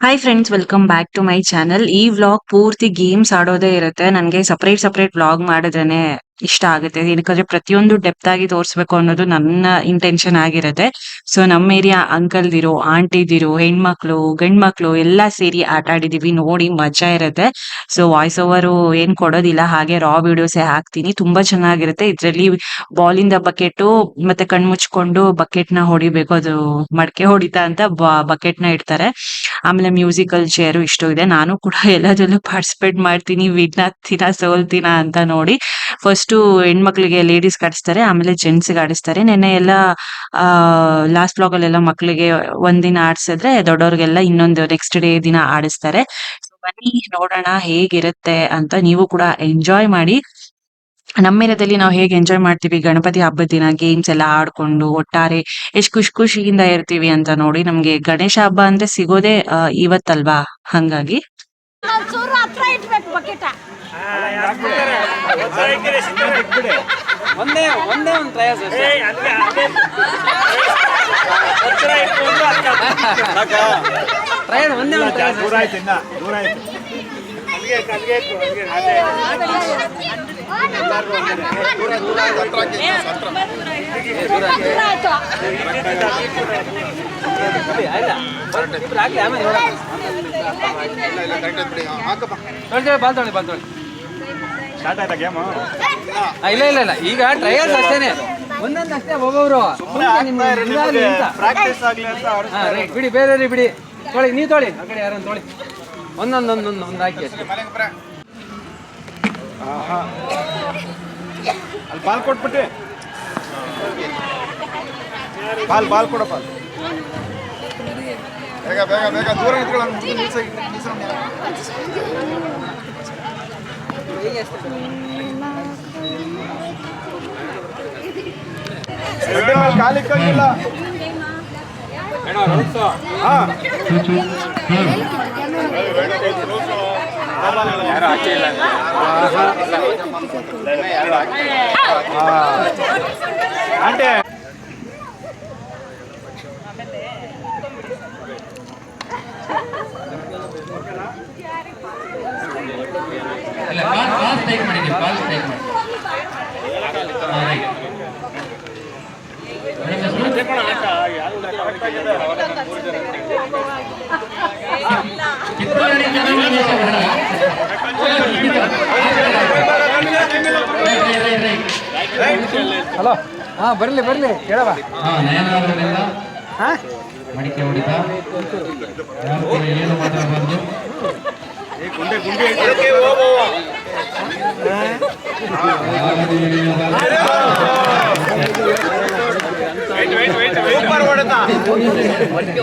Hi friends welcome back to my channel ಈ vlog ಪೂರ್ತಿ games ಆಡೋದೇ ಇರುತ್ತೆ. ನನಗೆ ಸಪರೇಟ್ ಸಪರೇಟ್ ವ್ಲಾಗ್ ಮಾಡಿದ್ರೇನೆ. ಇಷ್ಟ ಆಗುತ್ತೆ. ಏನಕ್ಕಂದ್ರೆ ಪ್ರತಿಯೊಂದು ಡೆಪ್ತ್ ಆಗಿ ತೋರಿಸ್ಬೇಕು ಅನ್ನೋದು ನನ್ನ ಇಂಟೆನ್ಷನ್ ಆಗಿರುತ್ತೆ. ಸೊ ನಮ್ಮ ಏರಿಯಾ ಅಂಕಲ್ದಿರು ಆಂಟಿದಿರು ಹೆಣ್ಮಕ್ಳು, ಗಂಡ್ಮಕ್ಳು ಎಲ್ಲ ಸೇರಿ ಆಟ ಆಡಿದೀವಿ. ನೋಡಿ ಮಜಾ ಇರುತ್ತೆ. ಸೊ ವಾಯ್ಸ್ ಓವರು ಏನ್ ಕೊಡೋದಿಲ್ಲ. ಹಾಗೆ ರಾ ವಿಡಿಯೋಸೇ ಹಾಕ್ತೀನಿ. ತುಂಬಾ ಚೆನ್ನಾಗಿರುತ್ತೆ. ಇದ್ರಲ್ಲಿ ಬಾಲಿಂದ ಬಕೆಟ್ ಮತ್ತೆ ಕಣ್ ಮುಚ್ಕೊಂಡು ಬಕೆಟ್ನ ಹೊಡಿಬೇಕು. ಅದು ಮಡಕೆ ಹೊಡಿತಾ ಅಂತ ಬಕೆಟ್ನ ಇಡ್ತಾರೆ. ಆಮೇಲೆ ಮ್ಯೂಸಿಕಲ್ ಚೇರು ಇಷ್ಟು ಇದೆ. ನಾನು ಕೂಡ ಎಲ್ಲದರಲ್ಲೂ ಪಾರ್ಟಿಸಿಪೇಟ್ ಮಾಡ್ತೀನಿ. ವಿನ್ ಆಗ್ತೀನ ಸೋಲ್ತೀನ ಅಂತ ನೋಡಿ. ಫಸ್ಟು ಹೆಣ್ಮಕ್ಳಿಗೆ ಲೇಡೀಸ್ ಆಡಿಸ್ತಾರೆ ಆಮೇಲೆ ಜೆಂಟ್ಸ್ ಆಡಿಸ್ತಾರೆ. ನೆನ್ನೆ ಎಲ್ಲ ಆ ಲಾಸ್ಟ್ ಬ್ಲಾಗ್ ಅಲ್ಲೆಲ್ಲ ಮಕ್ಳಿಗೆ ಒಂದಿನ ಆಡ್ಸಿದ್ರೆ ದೊಡ್ಡವ್ರಿಗೆಲ್ಲ ಇನ್ನೊಂದು ನೆಕ್ಸ್ಟ್ ಡೇ ದಿನ ಆಡಿಸ್ತಾರೆ. So ಬನ್ನಿ ನೋಡೋಣ ಹೇಗಿರುತ್ತೆ ಅಂತ ನೀವು ಕೂಡ ಎಂಜಾಯ್ ಮಾಡಿ. ನಮ್ಮ ಏರಿಯಾದಲ್ಲಿ ನಾವು ಹೇಗೆ ಎಂಜಾಯ್ ಮಾಡ್ತೀವಿ ಗಣಪತಿ ಹಬ್ಬದ ದಿನ ಗೇಮ್ಸ್ ಎಲ್ಲ ಆಡ್ಕೊಂಡು ಒಟ್ಟಾರೆ ಎಷ್ಟು ಖುಷಿ ಖುಷಿಯಿಂದ ಇರ್ತೀವಿ ಅಂತ ನೋಡಿ ನಮ್ಗೆ ಗಣೇಶ ಹಬ್ಬ ಅಂದ್ರೆ ಸಿಗೋದೇ ಆ, ಇವತ್ತಲ್ವಾ? ಹಂಗಾಗಿ ಚೂರು ಹತ್ರ ಇಟ್ಬೇಕು ಬಕೆಟ ಒಂದೇ ಒಂದೇ ಒಂದು ಪ್ರಯಾಸ ಪ್ರಯಾಣ ಒಂದೇ ಒಂದು ಪ್ರಯಾಸ ದೂರ ಆಯ್ತು ಇನ್ನ ದೂರ ಆಯ್ತು ಆಯ್ತು ಸ್ಟಾರ್ಟ್ ಆಯ್ತಾ ಗೇಮು ಇಲ್ಲ ಇಲ್ಲ ಇಲ್ಲ. ಈಗ ಟ್ರಯಲ್ಸ್ ಅಷ್ಟೇನೆ. ಒಂದೊಂದು ಅಷ್ಟೇ ಒಬ್ಬೊಬ್ರು ಪ್ರಾಕ್ಟೀಸ್ ಆಗ್ಲಿ ಅಂತ ರೈಟ್. ಬಿಡಿ ಬೇರೆ ಬಿಡಿ. ತೊಳಿ ನೀ ತೊಳಿ. ಆ ಕಡೆ ಯಾರನ್ನ ತೊಳಿ. ಒಂದೊಂದು ಒಂದೊಂದು ಒಂದು ಹಾಕಿ ಅಲ್ಲಿ ಬಾಲ್ ಕೊಟ್ಬಿಟ್ಟು. ಬಾಲ್ ಬಾಲ್ ಕೊಡಪ್ಪ ಬೇಗ ಬೇಗ ಬೇಗ. ದೂರ ನಿಂತ್ಕೊಳ್ಳೋಣ ಮುಂದೆ. ನಿಲ್ಸಾಗಿ ಯಾರು ಹಾಕಿಲ್ಲ ಆಂಟಿ ಇಲ್ಲ ಬಾಲ್ ಬಾಲ್ ಸ್ಟ್ರೈಕ್ ಮಾಡಿ ನೀವು ಬಾಲ್ ಸ್ಟ್ರೈಕ್ ಮಾಡಿ ಹಾ, ರೈಟ್ ಮೇಡಮ್ ಹೆಸರು? ಕಿತ್ತೂರಲ್ಲಿ ಚಂದ್ರಮೌಳೇಶ ಅವರ? Right, right, right, right. Hello. ಹಾಂ ಬರಲಿ ಬರಲಿ. ಕೇಳವ ಮಡಿಕೆ ಹೊಡಿತ. ಏನು ಮಾತಾಡಬಾರ್ದು? ಮಡಿಕೆ.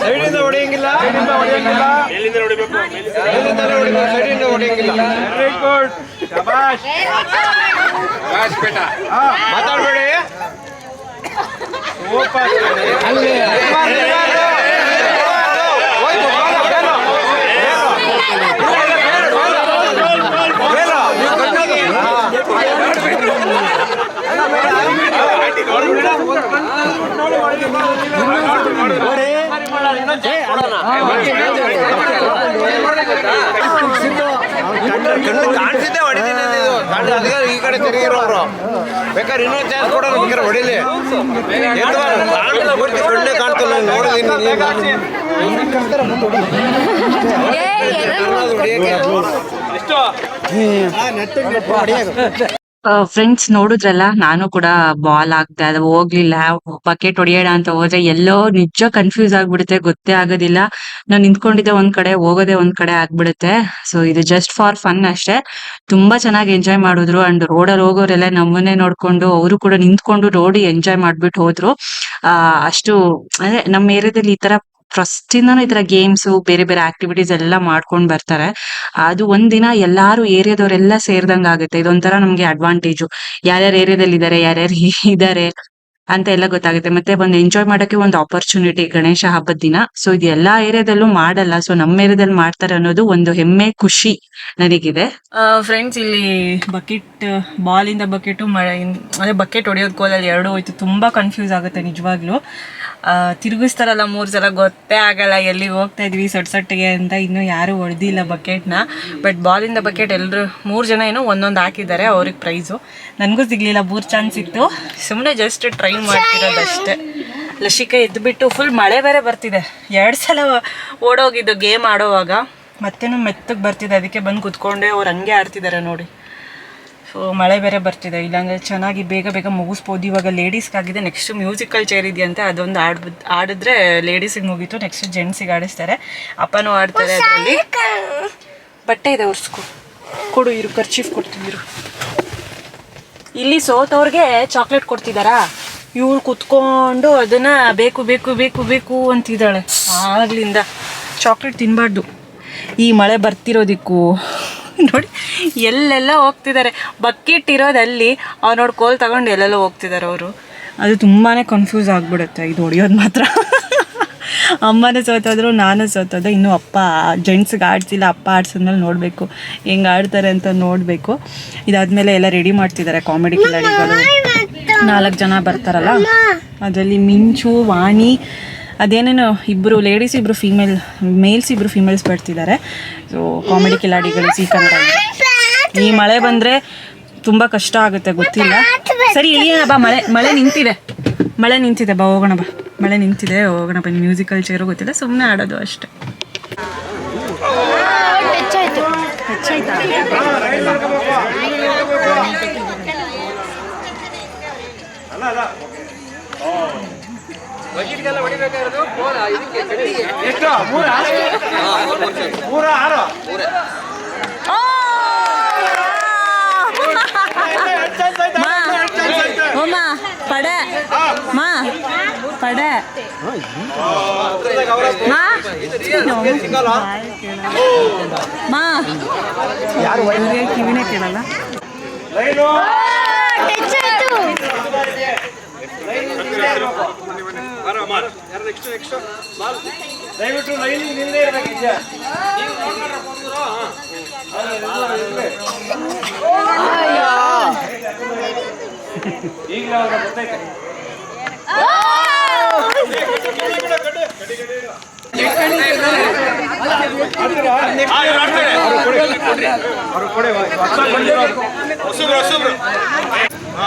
ಸೈಡಿಂದ ಹೊಡೆಯಂಗಿಲ್ಲ ಸೈಡಿಂದ ಹೊಡೆಯಂಗಿಲ್ಲ. ಎಲ್ಲಿಂದ ಹೊಡಿಬೇಕು ಎಲ್ಲಿಂದಲೇ ಹೊಡಿಬೇಕು ಸೈಡಿಂದ ಹೊಡೆಯಂಗಿಲ್ಲ ವೆರಿ ಗುಡ್ ಶಬಾಷ್ ಹಾ ಮಾತಾಡಬೇಡಿ. ಸೂಪರ್ ಅಲ್ಲಿ ಕಣ್ಣು ಕಾಣಿಸಿದ್ದೆ ಹೊಡಿತೀನಿ ಇದು ಕಣ್ಣು ಅದಕ್ಕೆ ಈ ಕಡೆ ತಿರುಗಿರೋರು ಬೇಕಾದ್ರೆ ಇನ್ನೊಂದು ಚಾನ್ಸ್ ಕೊಡೋರು ಬೇಕಾದ್ರೆ ಹೊಡಿಲಿ ಎದ್ದು ಬಾ, ಕಾಣ್ತಿಲ್ಲ ಪೂರ್ತಿ ಕಣ್ಣೇ ಕಾಣ್ತಿಲ್ಲ ನಾನು ನೋಡಿದ್ದೀನಿ ಫ್ರೆಂಡ್ಸ್ ನೋಡಿದ್ರಲ್ಲ, ನಾನು ಕೂಡ ಬಾಲ್ ಆಗ್ತಾ ಅದು ಹೋಗ್ಲಿಲ್ಲ, ಬಕೆಟ್ ಹೊಡಿಯೋಣ ಅಂತ ಹೋದ್ರೆ ಎಲ್ಲೋ ನಿಜ ಕನ್ಫ್ಯೂಸ್ ಆಗ್ಬಿಡುತ್ತೆ, ಗೊತ್ತೇ ಆಗೋದಿಲ್ಲ. ನಾನ್ ನಿಂತ್ಕೊಂಡಿದ್ದೆ ಒಂದ್ ಕಡೆ, ಹೋಗೋದೇ ಒಂದ್ ಕಡೆ ಆಗ್ಬಿಡುತ್ತೆ. ಸೊ ಇದು ಜಸ್ಟ್ ಫಾರ್ ಫನ್ ಅಷ್ಟೇ. ತುಂಬಾ ಚೆನ್ನಾಗಿ ಎಂಜಾಯ್ ಮಾಡಿದ್ರು ಅಂಡ್ ರೋಡಲ್ಲಿ ಹೋಗೋರೆಲ್ಲ ನಮ್ಮನ್ನೇ ನೋಡ್ಕೊಂಡು, ಅವರು ಕೂಡ ನಿಂತ್ಕೊಂಡು ರೋಡಿ ಎಂಜಾಯ್ ಮಾಡ್ಬಿಟ್ಟು ಹೋದ್ರು. ಅಷ್ಟು, ಅಂದ್ರೆ ನಮ್ಮ ಏರಿಯಾದಲ್ಲಿ ಈ ತರ ಫಸ್ಟ್ ಇಂದಾನು ಈ ತರ ಗೇಮ್ಸ್ ಬೇರೆ ಬೇರೆ ಆಕ್ಟಿವಿಟೀಸ್ ಎಲ್ಲ ಮಾಡ್ಕೊಂಡ್ ಬರ್ತಾರೆ. ಅದು ಒಂದಿನ ಎಲ್ಲಾರು ಏರಿಯಾದವರೆಲ್ಲ ಸೇರ್ದಂಗ ಆಗುತ್ತೆ. ಇದೊಂಥರ ನಮ್ಗೆ ಅಡ್ವಾಂಟೇಜು ಯಾರ್ಯಾರ ಏರಿಯಾದಲ್ಲಿ ಇದಾರೆ ಯಾರ್ಯಾರು ಇದಾರೆ ಅಂತ ಎಲ್ಲ ಗೊತ್ತಾಗುತ್ತೆ. ಮತ್ತೆ ಒಂದು ಎಂಜಾಯ್ ಮಾಡೋಕೆ ಒಂದು ಆಪರ್ಚುನಿಟಿ ಗಣೇಶ ಹಬ್ಬದ ದಿನ. ಸೊ ಇದು ಎಲ್ಲಾ ಏರಿಯಾದಲ್ಲೂ ಮಾಡಲ್ಲ. ಸೊ ನಮ್ಮ ಏರಿಯಾದಲ್ಲಿ ಮಾಡ್ತಾರೆ ಅನ್ನೋದು ಒಂದು ಹೆಮ್ಮೆ, ಖುಷಿ ನನಗಿದೆ. ಫ್ರೆಂಡ್ಸ್ ಇಲ್ಲಿ ಬಕೆಟ್ ಬಾಲಿಂದ ಬಕೆಟು ಮಳೆ, ಅದೇ ಬಕೆಟ್ ಹೊಡೆಯೋದ್ ಕೋಲಲ್ಲಿ ಎರಡು ಹೋಯ್ತು. ತುಂಬಾ ಕನ್ಫ್ಯೂಸ್ ಆಗುತ್ತೆ ನಿಜವಾಗ್ಲೂ. ತಿರುಗಿಸ್ತಾರಲ್ಲ ಮೂರು ಸಲ ಗೊತ್ತೇ ಆಗಲ್ಲ ಎಲ್ಲಿಗೆ ಹೋಗ್ತಾ ಇದ್ವಿ ಸೊಟ್ ಸೊಟ್ಟಿಗೆ ಅಂತ ಇನ್ನೂ ಯಾರೂ ಹೊಡೆದಿಲ್ಲ ಬಕೆಟ್ನ. ಬಟ್ ಬಾಲಿಂದ ಬಕೆಟ್ ಎಲ್ಲರೂ ಮೂರು ಜನ ಏನೋ ಒಂದೊಂದು ಹಾಕಿದ್ದಾರೆ, ಅವ್ರಿಗೆ ಪ್ರೈಸು ನನಗೂ ಸಿಗಲಿಲ್ಲ, ಮೂರು ಚಾನ್ಸ್ ಇತ್ತು. ಸುಮ್ಮನೆ ಜಸ್ಟ್ ಟ್ರೈ ಮಾಡ್ತಿರೋದಷ್ಟೇ. ಲಶಿಕಾ ಎದ್ದುಬಿಟ್ಟು ಫುಲ್ ಮಳೆ ಬೇರೆ ಬರ್ತಿದೆ. ಎರಡು ಸಲ ಓಡೋಗಿದ್ದು ಗೇಮ್ ಆಡೋವಾಗ ಮತ್ತೇನು ಮೆತ್ತಗೆ ಬರ್ತಿದೆ, ಅದಕ್ಕೆ ಬಂದು ಕುತ್ಕೊಂಡೆ, ಅವ್ರು ಹಂಗೆ ಆಡ್ತಿದ್ದಾರೆ ನೋಡಿ. ಸೊ ಮಳೆ ಬೇರೆ ಬರ್ತಿದೆ. ಇಲ್ಲಾಂದರೆ ಚೆನ್ನಾಗಿ ಬೇಗ ಬೇಗ ಮುಗಿಸ್ಬೋದು. ಇವಾಗ ಲೇಡೀಸ್ಗಾಗಿದೆ ನೆಕ್ಸ್ಟ್ ಮ್ಯೂಸಿಕಲ್ ಚೇರ್ ಇದೆಯಂತೆ ಅದೊಂದು ಆಡ್ ಆಡಿದ್ರೆ ಲೇಡೀಸಿಗೆ ಮುಗೀತು. ನೆಕ್ಸ್ಟ್ ಜೆಂಟ್ಸಿಗೆ ಆಡಿಸ್ತಾರೆ. ಅಪ್ಪನೂ ಆಡ್ತಾರೆ ಅದರಲ್ಲಿ. ಬಟ್ಟೆ ಇದೆ ಒರ್ಸ್ಕೊ ಕೊಡು ಇರು ಖರ್ಚೀಫ್ ಕೊಡ್ತಿದ್ರು ಇಲ್ಲಿ ಸೋತವ್ರಿಗೆ ಚಾಕ್ಲೇಟ್ ಕೊಡ್ತಿದ್ದಾರಾ ಇವಳು ಕುತ್ಕೊಂಡು ಅದನ್ನ ಬೇಕು ಬೇಕು ಬೇಕು ಬೇಕು ಅಂತಿದ್ದಾಳೆ. ಆಗ್ಲಿಂದ. ಚಾಕ್ಲೇಟ್ ತಿನ್ನಬಾರ್ದು ಈ ಮಳೆ ಬರ್ತಿರೋದಿಕ್ಕೂ. ನೋಡಿ, ಎಲ್ಲೆಲ್ಲ ಹೋಗ್ತಿದ್ದಾರೆ. ಬಕೆಟ್ ಇರೋದಲ್ಲಿ ಅವ್ರು ನೋಡಿ ಕೋಲ್ ತಗೊಂಡು ಎಲ್ಲೆಲ್ಲ ಹೋಗ್ತಿದ್ದಾರೆ ಅವರು. ಅದು ತುಂಬಾ ಕನ್ಫ್ಯೂಸ್ ಆಗಿಬಿಡುತ್ತೆ. ಇದು ಹೊಡಿಯೋದು ಮಾತ್ರ. ಅಮ್ಮನೇ ಸೋತೋದ್ರು, ನಾನು ಸೋತೋದೆ. ಇನ್ನು ಅಪ್ಪ ಜೆಂಟ್ಸ್ಗೆ ಆಡ್ಸಿಲ್ಲ, ಅಪ್ಪ ಆಡ್ಸಿದ್ಮೇಲೆ ನೋಡಬೇಕು. ಹೆಂಗೆ ಆಡ್ತಾರೆ ಅಂತ ನೋಡಬೇಕು. ಇದಾದಮೇಲೆ ಎಲ್ಲ ರೆಡಿ ಮಾಡ್ತಿದ್ದಾರೆ ಕಾಮಿಡಿ ಕಿಲಾಡಿಗಳು. ನಾಲ್ಕು ಜನ ಬರ್ತಾರಲ್ಲ? ಅದರಲ್ಲಿ ಮಿಂಚು, ವಾಣಿ ಅದೇನೇನು ಇಬ್ಬರು ಲೇಡೀಸ್ ಇಬ್ಬರು ಫೀಮೇಲ್ ಮೇಲ್ಸ್ ಇಬ್ಬರು ಫೀಮೇಲ್ಸ್ ಬರ್ತಿದ್ದಾರೆ ಸೊ ಕಾಮಿಡಿ ಕಿಲಾಡಿಗಳು ಸಿ ಕನ್ನಡ ಈ ಮಳೆ ಬಂದರೆ ತುಂಬ ಕಷ್ಟ ಆಗುತ್ತೆ ಗೊತ್ತಿಲ್ಲ. ಸರಿ ಇಳಿಯೋಣ ಬಾ ಮಳೆ ಮಳೆ ನಿಂತಿದೆ. ಮಳೆ ನಿಂತಿದೆ ಬಾ ಹೋಗೋಣ ಬಾ. ಮಳೆ ನಿಂತಿದೆ ಹೋಗೋಣ ಬನ್ನಿ. ಮ್ಯೂಸಿಕಲ್ ಚೇರು ಗೊತ್ತಿಲ್ಲ ಸುಮ್ಮನೆ ಆಡೋದು ಅಷ್ಟೇ. ಬಕೆಟ್ಗೆಲ್ಲ ಹೊಡಿಬೇಕಾಗಿರೋದು ಕೋಲ ಇದಕ್ಕೆ ಕಟ್ಟಿಗೆ ಎಷ್ಟು ಮೂರ ಮೂರ ಆರು ಅಮ್ಮ ಪಡೆ ಮಾ ಪಡೆ ಮಾ ಮಾ ಯಾರು ಕಿವಿನೇ ಕೇಳಲ್ಲ ಲೈನು ದಯವಿಟ್ಟು ಲೈನ್ ನಿಲ್ಲೇ ಇರ್ಬೇಕಿದ್ಯಾ? ಈಗಲೇ ಅವ್ರ ಗೊತ್ತೈತೆ ಹೊಸಬ್ರು ಹೊಸಬ್ರು. ಹಾ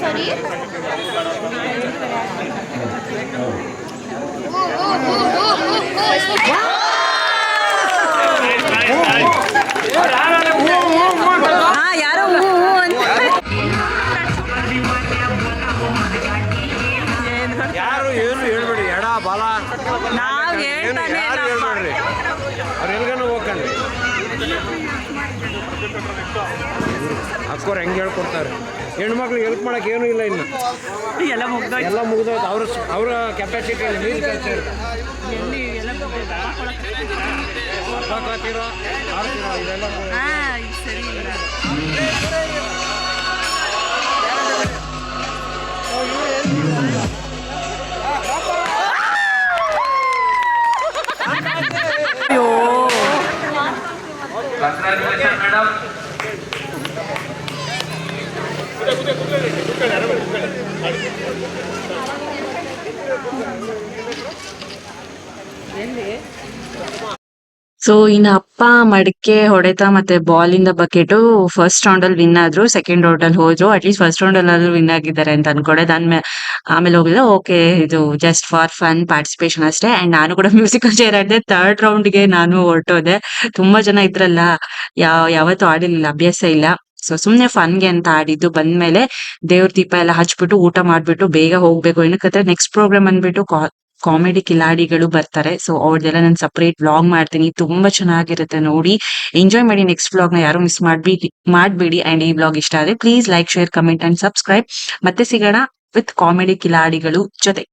ಸರಿ ಅಕ್ಕೋರು ಹೆಂಗೆ ಹೇಳ್ಕೊಡ್ತಾರೆ. ಹೆಣ್ಮಕ್ಳು ಹೆಲ್ಪ್ ಮಾಡೋಕೆ ಏನು ಇಲ್ಲ ಇನ್ನು. ಎಲ್ಲ ಮುಗ್ದೋಯ್ತು. ಎಲ್ಲ ಮುಗಿದೋಯ್ತು. ಅವ್ರ ಅವರ ಕೆಪಾಸಿಟಿ ಅಯ್ಯೋ. ಮೇಡಮ್ ಸೊ ಇನ್ನು ಅಪ್ಪ ಮಡಿಕೆ ಹೊಡೆತ ಮತ್ತೆ ಬಾಲ್ ಇಂದ ಬಕೆಟ್ ಫಸ್ಟ್ ರೌಂಡ್ ಅಲ್ಲಿ ವಿನ್ ಆದ್ರು ಸೆಕೆಂಡ್ ರೌಂಡ್ ಅಲ್ಲಿ ಹೋದ್ರು. ಅಟ್ಲೀಸ್ಟ್ ಫಸ್ಟ್ ರೌಂಡ್ ಅಲ್ಲಿ ವಿನ್ ಆಗಿದ್ದಾರೆ ಅಂತ ಅನ್ಕೊಂಡೆ. ಆದ್ಮೇಲೆ ಆಮೇಲೆ ಹೋಗಿದ್ರೆ ಓಕೆ ಇದು ಜಸ್ಟ್ ಫಾರ್ ಫನ್ ಪಾರ್ಟಿಸಿಪೇಷನ್ ಅಷ್ಟೇ. ಅಂಡ್ ನಾನು ಕೂಡ ಮ್ಯೂಸಿಕಲ್ ಚೇರ್ ಆಡಿದೆ ಥರ್ಡ್ ರೌಂಡ್ಗೆ ನಾನು ಹೊರಟೋದೆ. ತುಂಬಾ ಜನ ಇದ್ರಲ್ಲ ಯಾವ ಯಾವತ್ತೂ ಆಡಿರ್ಲಿಲ್ಲ, ಅಭ್ಯಾಸ ಇಲ್ಲ. ಸೊ ಸುಮ್ನೆ ಫನ್ಗೆ ಅಂತ ಆಡಿದ್ದು, ಬಂದ್ಮೇಲೆ ದೇವ್ರ ದೀಪ ಎಲ್ಲ ಹಚ್ಬಿಟ್ಟು ಊಟ ಮಾಡ್ಬಿಟ್ಟು ಬೇಗ ಹೋಗ್ಬೇಕು. ಏನಕ್ಕೆ ನೆಕ್ಸ್ಟ್ ಪ್ರೋಗ್ರಾಮ್ ಅಂದ್ಬಿಟ್ಟು ಕಾಮಿಡಿ ಕಿಲಾಡಿಗಳು ಬರ್ತಾರೆ. ಸೊ ಅವ್ರದೆಲ್ಲ ನಾನು ಸಪರೇಟ್ ವ್ಲಾಗ್ ಮಾಡ್ತೀನಿ. ತುಂಬಾ ಚೆನ್ನಾಗಿರುತ್ತೆ ನೋಡಿ. ಎಂಜಾಯ್ ಮಾಡಿ ನೆಕ್ಸ್ಟ್ ವ್ಲಾಗ್ನ ಯಾರು ಮಿಸ್ ಮಾಡ್ಬೇಡಿ ಮಾಡ್ಬೇಡಿ. ಅಂಡ್ ಈ ವ್ಲಾಗ್ ಇಷ್ಟ ಆದ್ರೆ please like share comment and subscribe ಮತ್ತೆ ಸಿಗೋಣ ವಿತ್ ಕಾಮಿಡಿ ಕಿಲಾಡಿಗಳು ಜೊತೆ.